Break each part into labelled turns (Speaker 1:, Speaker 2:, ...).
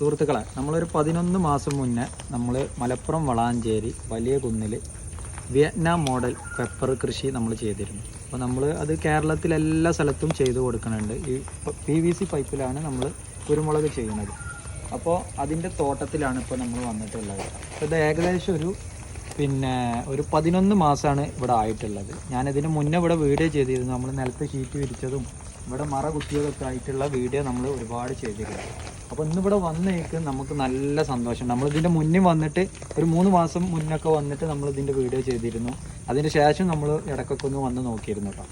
Speaker 1: സുഹൃത്തുക്കളെ നമ്മളൊരു പതിനൊന്ന് മാസം മുന്നേ നമ്മൾ മലപ്പുറം വളാഞ്ചേരി വലിയ കുന്നിൽ വിയറ്റ്നാം മോഡൽ പെപ്പർ കൃഷി നമ്മൾ ചെയ്തിരുന്നു. അപ്പോൾ നമ്മൾ അത് കേരളത്തിലെല്ലാ സ്ഥലത്തും ചെയ്തു കൊടുക്കുന്നുണ്ട്. ഈ പി വി സി പൈപ്പിലാണ് നമ്മൾ കുരുമുളക് ചെയ്യുന്നത്. അപ്പോൾ അതിന്റെ തോട്ടത്തിലാണ് ഇപ്പോൾ നമ്മൾ വന്നിട്ടുള്ളത്. ഇത് ഏകദേശം ഒരു പിന്നെ ഒരു പതിനൊന്ന് മാസമാണ് ഇവിടെ ആയിട്ടുള്ളത്. ഞാനിതിന് മുന്നേ ഇവിടെ വീഡിയോ ചെയ്തിരുന്നു. നമ്മൾ നിലത്ത് ഷീറ്റ് വിരിച്ചതും ഇവിടെ മറ കുത്തിയതൊക്കെ ആയിട്ടുള്ള വീഡിയോ നമ്മൾ ഒരുപാട് ചെയ്തിരുന്നു. അപ്പോൾ ഇന്നിവിടെ വന്നേക്ക് നമുക്ക് നല്ല സന്തോഷം. നമ്മൾ ഇതിന്റെ മുന്നേ വന്നിട്ട് ഒരു മൂന്ന് മാസം മുന്നൊക്കെ വന്നിട്ട് നമ്മൾ ഇതിന്റെ വീഡിയോ ചെയ്തിരുന്നു. അതിന് ശേഷം നമ്മൾ ഇടയ്ക്കൊക്കെ ഒന്ന് വന്ന് നോക്കിയിരുന്നു കേട്ടോ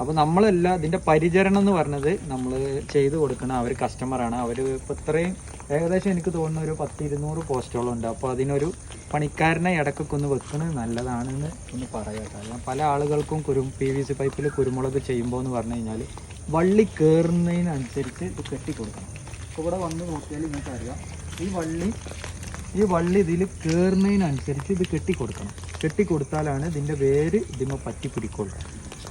Speaker 1: അപ്പോൾ നമ്മളെല്ലാം ഇതിന്റെ പരിചരണം എന്ന് പറഞ്ഞത് നമ്മൾ ചെയ്തു കൊടുക്കണം അവർ കസ്റ്റമറാണ് അവർ ഇപ്പോൾ ഇത്രയും ഏകദേശം എനിക്ക് തോന്നുന്ന ഒരു പത്ത് ഇരുന്നൂറ് പോസ്റ്റുകളും ഉണ്ട്. അപ്പോൾ അതിനൊരു പണിക്കാരനെ ഇടയ്ക്കൊക്കെ ഒന്ന് വെക്കുന്നത് നല്ലതാണെന്ന് ഒന്ന് പറയാം കാരണം പല ആളുകൾക്കും കുരു പി വി സി പൈപ്പിൽ കുരുമുളക് ചെയ്യുമ്പോൾ എന്ന് പറഞ്ഞു കഴിഞ്ഞാൽ വള്ളി കയറുന്നതിനനുസരിച്ച് ഇത് കെട്ടി കൊടുക്കണം അപ്പോൾ ഇവിടെ വന്ന് നോക്കിയാൽ നിങ്ങൾക്ക് അറിയാം. ഈ വള്ളി ഈ വള്ളി ഇതിൽ കയറുന്നതിനനുസരിച്ച് ഇത് കെട്ടിക്കൊടുക്കണം. കെട്ടിക്കൊടുത്താലാണ് കെട്ടി കൊടുത്താലാണ് ഇതിന്റെ വേര് ഇതിമ പറ്റി പിടിക്കുള്ളൂ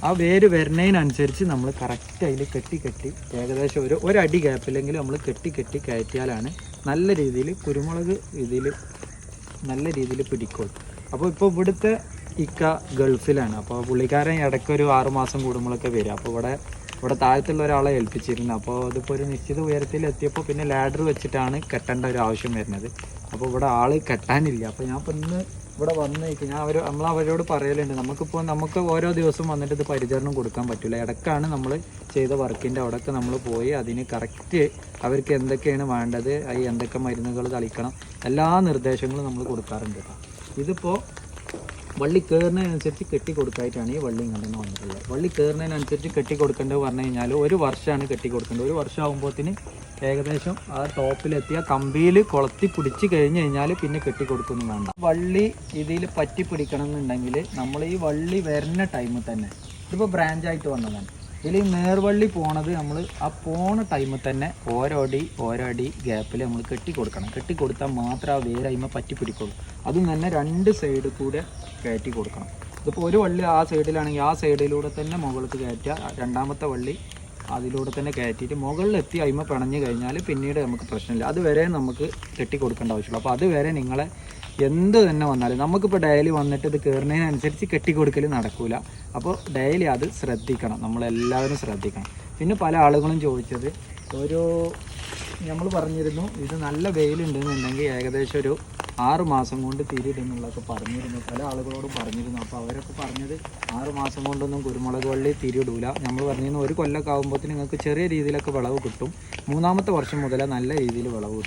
Speaker 1: ആ വേര് വരുന്നതിനനുസരിച്ച് നമ്മൾ കറക്റ്റ് അതിൽ കെട്ടി കെട്ടി ഏകദേശം ഒരു ഒരടി ഗ്യാപ്പില്ലെങ്കിൽ നമ്മൾ കെട്ടി കെട്ടി കയറ്റിയാലാണ് നല്ല രീതിയിൽ കുരുമുളക് ഇതിൽ നല്ല രീതിയിൽ പിടിക്കുള്ളൂ. അപ്പോൾ ഇപ്പോൾ ഇവിടുത്തെ ഇക്ക ഗൾഫിലാണ്. അപ്പോൾ പുള്ളിക്കാരൻ ഇടയ്ക്കൊരു ആറുമാസം ആറ് മാസം കൂടുമ്പോഴൊക്കെ വരും. അപ്പോൾ ഇവിടെ ഇവിടെ താഴത്തുള്ള ഒരാളെ ഏൽപ്പിച്ചിരുന്നു. അപ്പോൾ അതിപ്പോൾ ഒരു നിശ്ചിത ഉയരത്തിൽ എത്തിയപ്പോൾ പിന്നെ ലാഡർ വെച്ചിട്ടാണ് കെട്ടേണ്ട ഒരു ആവശ്യം വരുന്നത്. അപ്പോൾ ഇവിടെ ആൾ കെട്ടാനില്ല. അപ്പോൾ ഞാൻ ഇപ്പോൾ ഇന്ന് ഇവിടെ വന്നേക്ക്. ഞാൻ അവർ നമ്മൾ അവരോട് പറയലുണ്ട്. നമുക്കിപ്പോൾ നമുക്ക് ഓരോ ദിവസം വന്നിട്ട് ഇത് പരിചരണം കൊടുക്കാൻ പറ്റില്ല ഇടക്കാണ് നമ്മൾ ചെയ്ത വർക്കിന്റെ അവിടെയൊക്കെ നമ്മൾ പോയി അതിന് കറക്റ്റ് അവർക്ക് എന്തൊക്കെയാണ് വേണ്ടത് ഈ എന്തൊക്കെ മരുന്നുകൾ തളിക്കണം എല്ലാ നിർദ്ദേശങ്ങളും നമ്മൾ കൊടുക്കാറുണ്ട് ഇതിപ്പോൾ വള്ളി കയറുന്നതിനനുസരിച്ച് കെട്ടി കൊടുക്കായിട്ടാണ് ഈ വള്ളി ഇങ്ങനെ വന്നിട്ടുള്ളത്. വള്ളി കയറുന്നതിനനുസരിച്ച് കെട്ടി കൊടുക്കേണ്ടത് പറഞ്ഞു കഴിഞ്ഞാൽ ഒരു വർഷമാണ് കെട്ടി കൊടുക്കേണ്ടത് ഒരു വർഷം ആകുമ്പോഴത്തേന് ഏകദേശം ആ ടോപ്പിലെത്തിയ കമ്പിയിൽ കൊളത്തി പിടിച്ച് കഴിഞ്ഞ് കഴിഞ്ഞാൽ പിന്നെ കെട്ടി കൊടുക്കുന്നു വേണ്ട. വള്ളി ഇതിൽ പറ്റി പിടിക്കണം എന്നുണ്ടെങ്കിൽ നമ്മൾ ഈ വള്ളി വരുന്ന ടൈമിൽ തന്നെ. ഇതിപ്പോൾ ബ്രാഞ്ചായിട്ട് വന്നതാണ്. ഇതിൽ നേർവള്ളി പോണത് നമ്മൾ ആ പോണ ടൈമിൽ തന്നെ ഓരോ അടി ഓരോ അടി ഗ്യാപ്പിൽ നമ്മൾ കെട്ടി കൊടുക്കണം കെട്ടി കൊടുത്താൽ മാത്രമേ ആ വേരയിമ പറ്റി പിടിക്കുള്ളൂ. അതും തന്നെ രണ്ട് സൈഡിൽ കൂടെ കയറ്റി കൊടുക്കണം. ഇതിപ്പോൾ ഒരു വള്ളി ആ സൈഡിലാണെങ്കിൽ ആ സൈഡിലൂടെ തന്നെ മുകളിലേക്ക് കയറ്റുക രണ്ടാമത്തെ വള്ളി അതിലൂടെ തന്നെ കയറ്റിയിട്ട് മുകളിലെത്തി അയിമ പിണഞ്ഞു കഴിഞ്ഞാൽ പിന്നീട് നമുക്ക് പ്രശ്നമില്ല. അതുവരെ നമുക്ക് കെട്ടി കൊടുക്കേണ്ട ആവശ്യമുള്ളൂ അപ്പോൾ അതുവരെ നിങ്ങളെ എന്ത് തന്നെ വന്നാലും നമുക്കിപ്പോൾ ഡെയിലി വന്നിട്ട് ഇത് കയറുന്നതിനനുസരിച്ച് കെട്ടി കൊടുക്കൽ നടക്കൂല. അപ്പോൾ ഡെയിലി അത് ശ്രദ്ധിക്കണം. നമ്മളെല്ലാവരും ശ്രദ്ധിക്കണം. പിന്നെ പല ആളുകളും ചോദിച്ചത് ഒരു നമ്മൾ പറഞ്ഞിരുന്നു ഇത് നല്ല വെയിലുണ്ടെന്നുണ്ടെങ്കിൽ ഏകദേശം ഒരു ആറ് മാസം കൊണ്ട് തിരിയിടുന്നുള്ളതൊക്കെ പറഞ്ഞിരുന്നു. പല ആളുകളോടും പറഞ്ഞിരുന്നു. അപ്പോൾ അവരൊക്കെ പറഞ്ഞത് ആറ് മാസം കൊണ്ടൊന്നും കുരുമുളക് വള്ളി തിരിയിടൂല. നമ്മൾ പറഞ്ഞിരുന്നു ഒരു കൊല്ലമൊക്കെ ആകുമ്പോഴത്തേന് നിങ്ങൾക്ക് ചെറിയ രീതിയിലൊക്കെ വിളവ് കിട്ടും. മൂന്നാമത്തെ വർഷം മുതലേ നല്ല രീതിയിൽ വിളവ്